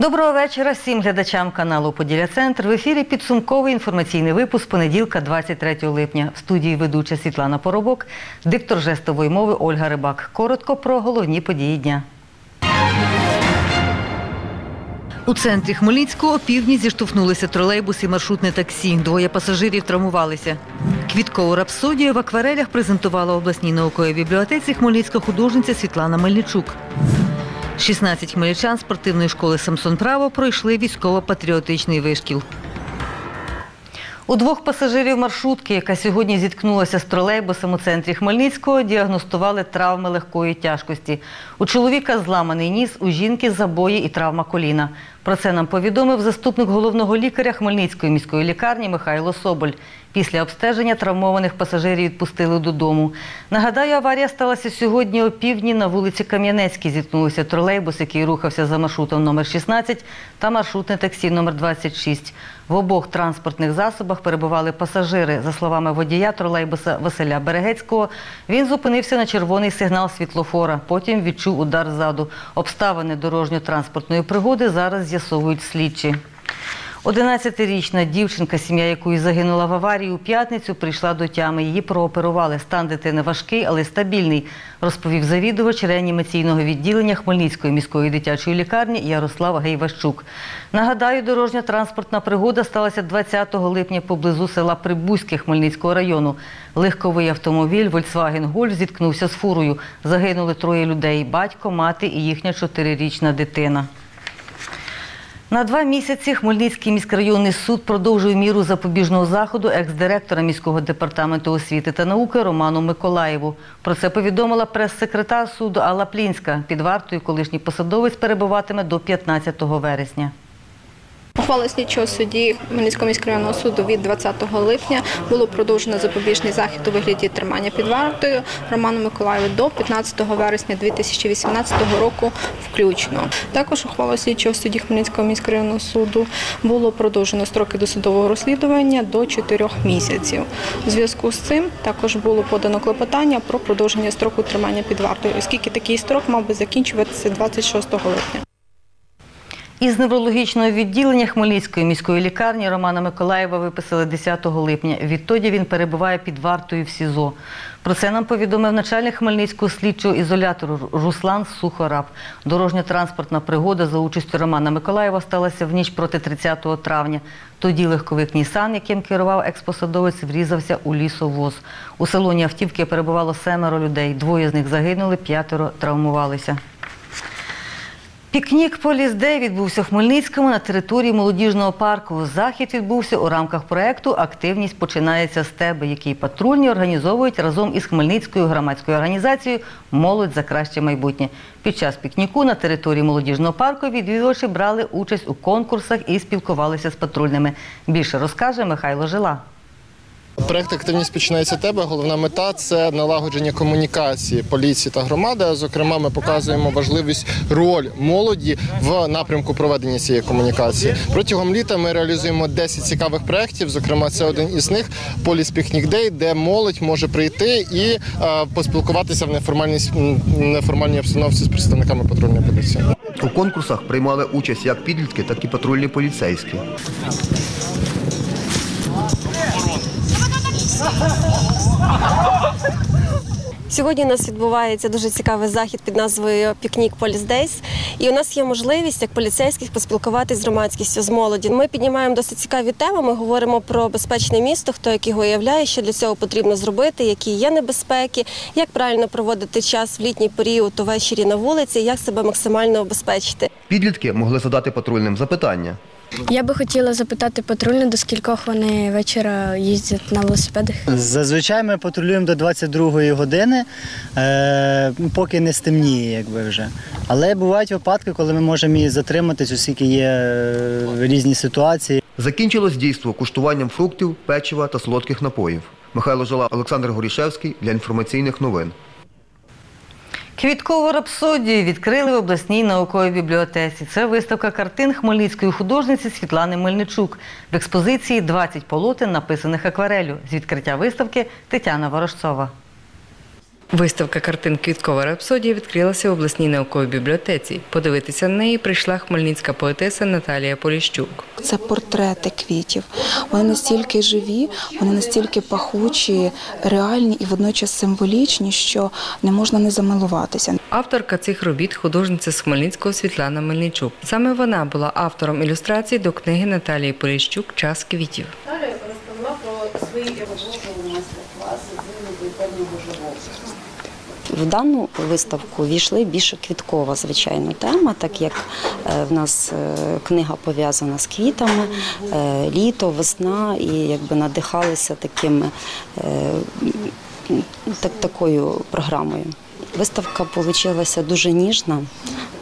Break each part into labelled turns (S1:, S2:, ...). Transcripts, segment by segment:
S1: Доброго вечора всім глядачам каналу Поділля Центр. В ефірі підсумковий інформаційний випуск понеділка, 23 липня. В студії ведуча Світлана Поробок, диктор жестової мови Ольга Рибак. Коротко про головні події дня. У центрі Хмельницького півдні зіштовхнулися тролейбус і маршрутне таксі. Двоє пасажирів травмувалися. Квіткову рапсодію в акварелях презентувала обласній науковій бібліотеці хмельницька художниця Світлана Мельничук. 16 хмельничан спортивної школи Самсон Право пройшли військово-патріотичний вишкіл. У двох пасажирів маршрутки, яка сьогодні зіткнулася з тролейбусом у центрі Хмельницького, діагностували травми легкої тяжкості. У чоловіка зламаний ніс, у жінки забої і травма коліна. Про це нам повідомив заступник головного лікаря Хмельницької міської лікарні Михайло Соболь. Після обстеження травмованих пасажирів відпустили додому. Нагадаю, аварія сталася сьогодні о півдні на вулиці Кам'янецькій. Зіткнувся тролейбус, який рухався за маршрутом номер 16 та маршрутне таксі номер 26. В обох транспортних засобах перебували пасажири. За словами водія тролейбуса Василя Берегецького, він зупинився на червоний сигнал світлофора. Потім відчув удар ззаду. Обставини дорожньо-транспортної пригоди зараз з'ясовують слідчі. 11-річна дівчинка, сім'я якої загинула в аварії у п'ятницю, прийшла до тями. Її прооперували. Стан дитини важкий, але стабільний, розповів завідувач реанімаційного відділення Хмельницької міської дитячої лікарні Ярослав Гейващук. Нагадаю, дорожньо-транспортна пригода сталася 20 липня поблизу села Прибузьке Хмельницького району. Легковий автомобіль Volkswagen Golf зіткнувся з фурою. Загинули троє людей: батько, мати і їхня чотирирічна дитина. На два місяці Хмельницький міськрайонний суд продовжує міру запобіжного заходу екс-директора міського департаменту освіти та науки Роману Миколаєву. Про це повідомила прес-секретар суду Алла Плінська. Під вартою колишній посадовець перебуватиме до 15 вересня.
S2: Ухвала слідчого судді Хмельницького міськрайонного суду від 20 липня було продовжено запобіжний захід у вигляді тримання під вартою Роману Миколаєву до 15 вересня 2018 року включно. Також ухвала слідчого судді Хмельницького міськрайонного суду було продовжено строки досудового розслідування до 4 місяців. У зв'язку з цим також було подано клопотання про продовження строку тримання під вартою, оскільки такий строк мав би закінчуватися 26 липня.
S1: Із неврологічного відділення Хмельницької міської лікарні Романа Миколаєва виписали 10 липня. Відтоді він перебуває під вартою в СІЗО. Про це нам повідомив начальник Хмельницького слідчого ізолятору Руслан Сухораб. Дорожньо-транспортна пригода за участю Романа Миколаєва сталася в ніч проти 30 травня. Тоді легковик Нісан, яким керував експосадовець, врізався у лісовоз. У салоні автівки перебувало семеро людей. Двоє з них загинули, п'ятеро травмувалися. Пікнік Поліс-Дей відбувся в Хмельницькому на території молодіжного парку. Захід відбувся у рамках проекту Активність починається з тебе, який патрульні організовують разом із Хмельницькою громадською організацією Молодь за краще майбутнє. Під час пікніку на території молодіжного парку відвідувачі брали участь у конкурсах і спілкувалися з патрульними. Більше розкаже Михайло Жила.
S3: Проект активність починається тебе. Головна мета це налагодження комунікації поліції та громади. Зокрема, ми показуємо важливість роль молоді в напрямку проведення цієї комунікації. Протягом літа ми реалізуємо 10 цікавих проєктів. Зокрема, це один із них Пікнік Дей, де молодь може прийти і е, поспілкуватися в неформальній неформальній обстановці з представниками патрульної поліції.
S4: У конкурсах приймали участь як підлітки, так і патрульні поліцейські.
S5: Сьогодні у нас відбувається дуже цікавий захід під назвою Пікнік Поліс Дейс. І у нас є можливість як поліцейських поспілкуватись з громадськістю, з молоді. Ми піднімаємо досить цікаві теми. Ми говоримо про безпечне місто, хто як його уявляє, що для цього потрібно зробити, які є небезпеки, як правильно проводити час в літній період увечері на вулиці, як себе максимально обезпечити.
S4: Підлітки могли задати патрульним запитання.
S6: Я би хотіла запитати патрульне, до скількох вони вечора їздять на велосипедах.
S7: Зазвичай ми патрулюємо до 22-ї години, е, поки не стемніє, якби вже. Але бувають випадки, коли ми можемо і затриматись, оскільки є е, різні ситуації.
S4: Закінчилось дійство куштуванням фруктів, печива та солодких напоїв. Михайло Жила, Олександр Горішевський для інформаційних новин.
S1: Квіткову рапсодію відкрили в обласній науковій бібліотеці. Це виставка картин хмельницької художниці Світлани Мельничук. В експозиції 20 полотен, написаних акварелю. З відкриття виставки Тетяна Ворожцова.
S8: Виставка картин Квіткова рапсодія відкрилася в обласній науковій бібліотеці. Подивитися на неї прийшла хмельницька поетеса Наталія Поліщук.
S9: Це портрети квітів. Вони настільки живі, вони настільки пахучі, реальні і водночас символічні, що не можна не замилуватися.
S8: Авторка цих робіт художниця з Хмельницького Світлана Мельничук. Саме вона була автором ілюстрацій до книги Наталії Поліщук Час квітів.
S10: В дану виставку війшли більше квіткова, звичайно, тема, так як е, в нас е, книга пов'язана з квітами, е, літо, весна, і якби надихалися такими, так, такою програмою. Виставка вийшла дуже ніжна,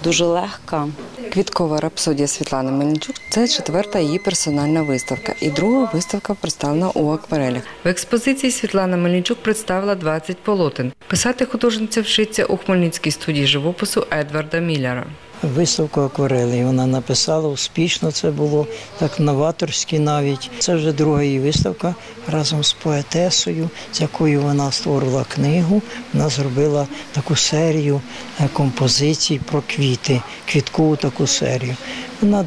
S10: дуже легка.
S8: Квіткова рапсодія Світлани Мельничук це четверта її персональна виставка. І друга виставка представлена у акварелях. В експозиції Світлана Мельничук представила 20 полотен. Писати художниця вчиться у Хмельницькій студії живопису Едварда Міляра.
S11: Виставку акварелей вона написала успішно. Це було так новаторськи навіть. Це вже друга її виставка разом з поетесою, з якою вона створила книгу. Вона зробила таку серію е, композицій про квіти, квіткову таку серію. Вона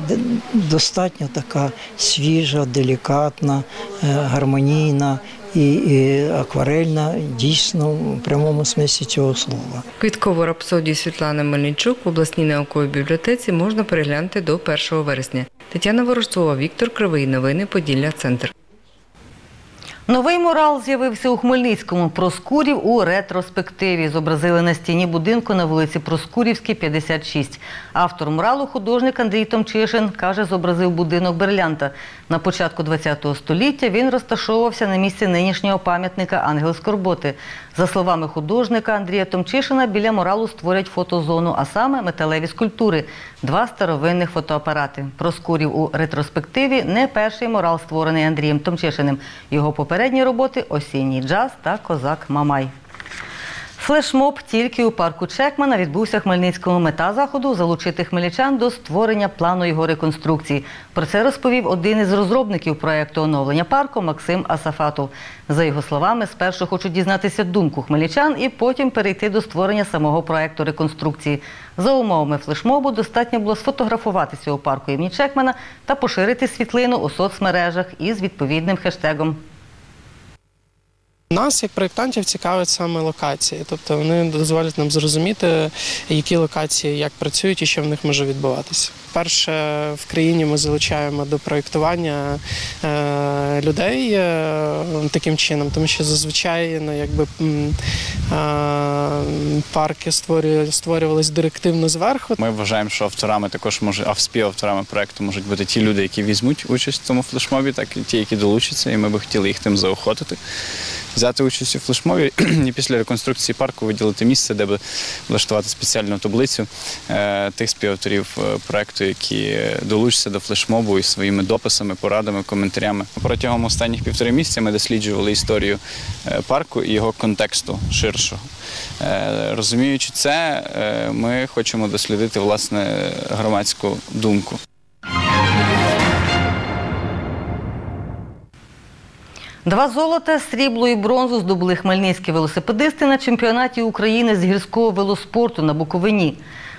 S11: достатньо така свіжа, делікатна, е, гармонійна і, і акварельна, дійсно в прямому смислі цього слова.
S8: Квіткову рапсодію Світлани Мельничук в обласній науковій бібліотеці можна переглянути до 1 вересня. Тетяна Ворожцова, Віктор Кривий. Новини Поділля Центр.
S1: Новий мурал з'явився у Хмельницькому. Проскурів у ретроспективі. Зобразили на стіні будинку на вулиці Проскурівській, 56. Автор муралу, художник Андрій Томчишин, каже, зобразив будинок Берлянта. На початку ХХ століття він розташовувався на місці нинішнього пам'ятника Ангел Скорботи. За словами художника Андрія Томчишина, біля муралу створять фотозону, а саме металеві скульптури, два старовинних фотоапарати. Проскурів у ретроспективі не перший мурал, створений Андрієм Томчишиним. Його попередні роботи осінній джаз та козак Мамай. Флешмоб тільки у парку Чекмана відбувся Хмельницькому. Мета заходу залучити хмельничан до створення плану його реконструкції. Про це розповів один із розробників проєкту оновлення парку Максим Асафатов. За його словами, спершу хочуть дізнатися думку хмельничан і потім перейти до створення самого проєкту реконструкції. За умовами флешмобу достатньо було сфотографуватися у парку імені Чекмана та поширити світлину у соцмережах із відповідним хештегом.
S12: Нас, як проєктантів, цікавить саме локації, тобто вони дозволять нам зрозуміти, які локації як працюють і що в них може відбуватися. Перше в країні ми залучаємо до проєктування е, людей е, таким чином, тому що зазвичай ну, якби, е, парки створювали, створювались директивно зверху.
S13: Ми вважаємо, що авторами також може, а співавторами проекту можуть бути ті люди, які візьмуть участь в цьому флешмобі, так і ті, які долучаться, і ми би хотіли їх тим заохотити. Взяти участь у флешмобі і після реконструкції парку виділити місце, де би влаштувати спеціальну таблицю е, тих співавторів е, проекту, які е, долучаться до флешмобу із своїми дописами, порадами, коментарями. Протягом останніх півтори місяця ми досліджували історію парку і його контексту ширшого. Розуміючи це, ми хочемо дослідити власне громадську думку.
S1: Два золота, срібло і бронзу здобули хмельницькі велосипедисти на чемпіонаті України з гірського велоспорту на Буковині.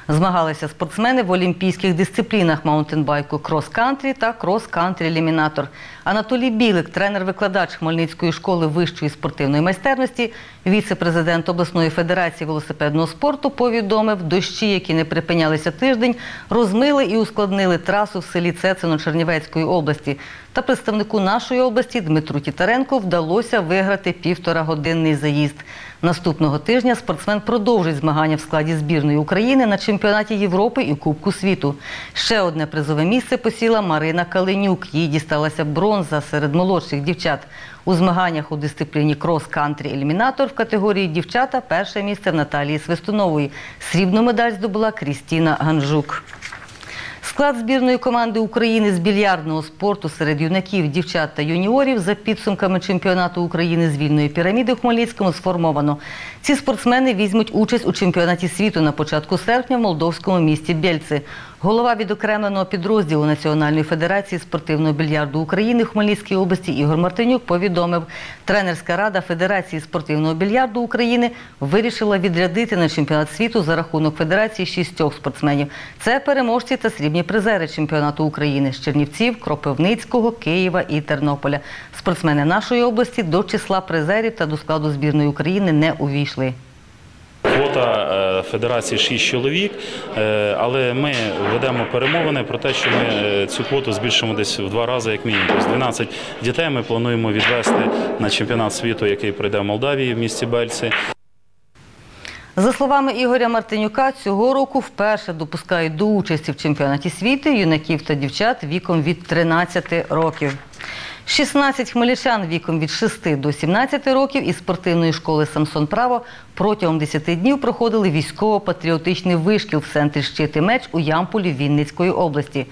S1: Змагалися спортсмени в олімпійських дисциплінах маунтенбайку крос-кантрі та крос-кантрі-елімінатор. Анатолій Білик, тренер-викладач Хмельницької школи вищої спортивної майстерності, віце-президент обласної федерації велосипедного спорту, повідомив, дощі, які не припинялися тиждень, розмили і ускладнили трасу в селі Цецино Чернівецької області. Та представнику нашої області Дмитру Тітаренку вдалося виграти півторагодинний заїзд. Наступного тижня спортсмен продовжить змагання в складі збірної України на чемпіонаті Європи і Кубку світу. Ще одне призове місце посіла Марина Калинюк. Їй дісталася бронза серед молодших дівчат. У змаганнях у дисципліні крос-кантрі елімінатор в категорії дівчата перше місце в Наталії Свистунової. Срібну медаль здобула Крістіна Ганжук. Склад збірної команди України з більярдного спорту серед юнаків, дівчат та юніорів за підсумками чемпіонату України з вільної піраміди у Хмельницькому сформовано. Ці спортсмени візьмуть участь у чемпіонаті світу на початку серпня в молдовському місті Бєльци. Голова відокремленого підрозділу Національної федерації спортивного більярду України Хмельницькій області Ігор Мартинюк повідомив, тренерська рада Федерації спортивного більярду України вирішила відрядити на чемпіонат світу за рахунок федерації шістьох спортсменів. Це переможці та срібні призери чемпіонату України з Чернівців, Кропивницького, Києва і Тернополя. Спортсмени нашої області до числа призерів та до складу збірної України не увійшли.
S14: Квота е, федерації 6 чоловік, е, але ми ведемо перемовини про те, що ми е, цю квоту збільшимо десь в два рази, як мінімум. Тобто 12 дітей ми плануємо відвести на чемпіонат світу, який пройде в Молдавії в місті Бельці.
S1: За словами Ігоря Мартинюка, цього року вперше допускають до участі в чемпіонаті світу юнаків та дівчат віком від 13 років. 16 хмельничан віком від 6 до 17 років із спортивної школи Самсон Право протягом 10 днів проходили військово-патріотичний вишкіл в центрі «Щит і меч у Ямполі Вінницької області.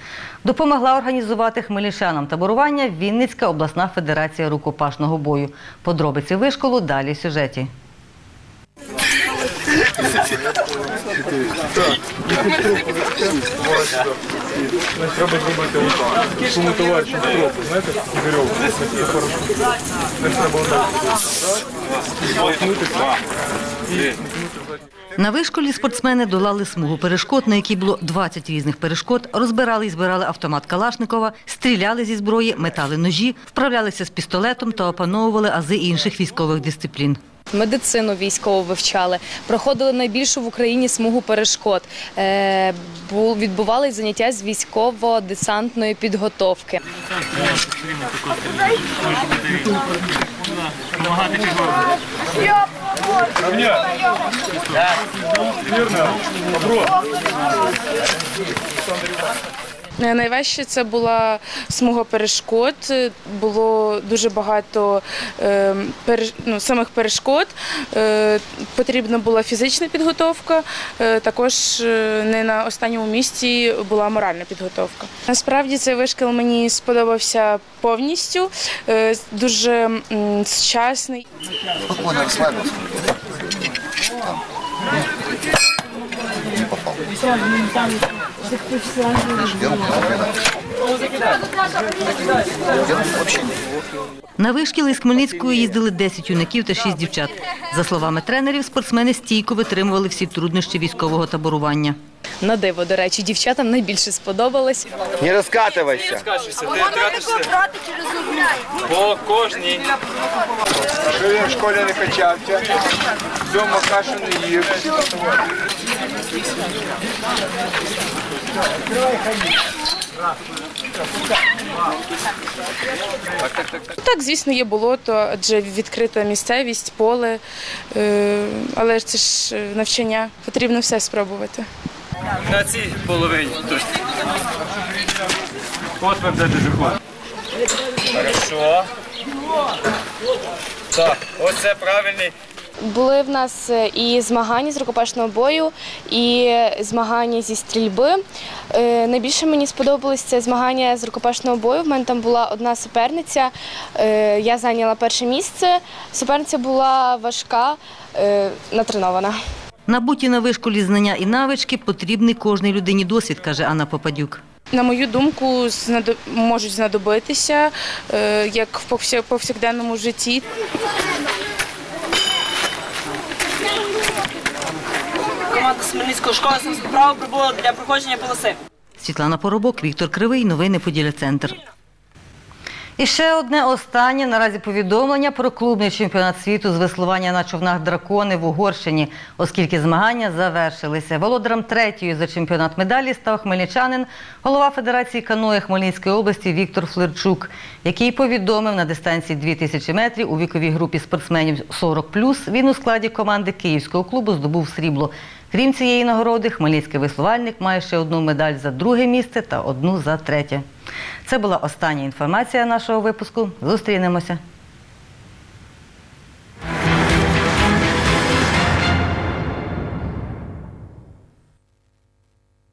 S1: Допомогла організувати хмельничанам таборування Вінницька обласна федерація рукопашного бою. Подробиці вишколу далі в сюжеті.
S15: Треба зробити тому товаришу стропу, знаєте, вірьовку. Це хорошо. Треба отак.
S1: На вишколі спортсмени долали смугу перешкод, на якій було 20 різних перешкод, розбирали і збирали автомат Калашникова, стріляли зі зброї, метали ножі, вправлялися з пістолетом та опановували ази інших військових дисциплін.
S16: Медицину військову вивчали, проходили найбільшу в Україні смугу перешкод. Е, заняття з військово-десантної підготовки.
S17: Е, Найважче це була смуга перешкод. Е, Було дуже багато е, ну, самих перешкод. Е, Потрібна була фізична підготовка. Е, Також е, не на останньому місці була моральна підготовка. Насправді цей вишкіл мені сподобався повністю. Е, Дуже м, сучасний.
S1: На вишкіл із Хмельницької їздили 10 юнаків та 6 дівчат. За словами тренерів, спортсмени стійко витримували всі труднощі військового таборування.
S16: На диво, до речі, дівчатам найбільше сподобалось.
S4: Не розкатувайся.
S15: По кожній. Що я в школі не качався, вдома кашу не їв.
S17: Так, звісно, є болото, адже відкрита місцевість, поле. Е, Але це ж е, навчання. Потрібно все спробувати.
S15: На цій половині тут. От ви будете заходити. Хорошо. Так, оце правильний.
S16: Були в нас е, і змагання з рукопашного бою, і змагання зі стрільби. Е, Найбільше мені сподобалось це змагання з рукопашного бою. В мене там була одна суперниця. Е, Я зайняла перше місце. Суперниця була важка, натренована.
S1: Набуті на вишколі знання і навички потрібний кожній людині досвід, каже Анна Попадюк.
S17: На мою думку, знадо- можуть знадобитися як в повся- повсякденному житті.
S18: Смельницької школи самосправа прибула для проходження полоси.
S1: Світлана Поробок, Віктор Кривий. Новини Поділля Центр. І ще одне останнє наразі повідомлення про клубний чемпіонат світу з веслування на човнах дракони в Угорщині, оскільки змагання завершилися. Володарем третьої за чемпіонат медалі став хмельничанин, голова Федерації каноє Хмельницької області Віктор Флерчук, який повідомив на дистанції 2000 метрів у віковій групі спортсменів 40+, він у складі команди Київського клубу здобув срібло. Крім цієї нагороди, хмельницький веслувальник має ще одну медаль за друге місце та одну за третє. Це була остання інформація нашого випуску. Зустрінемося.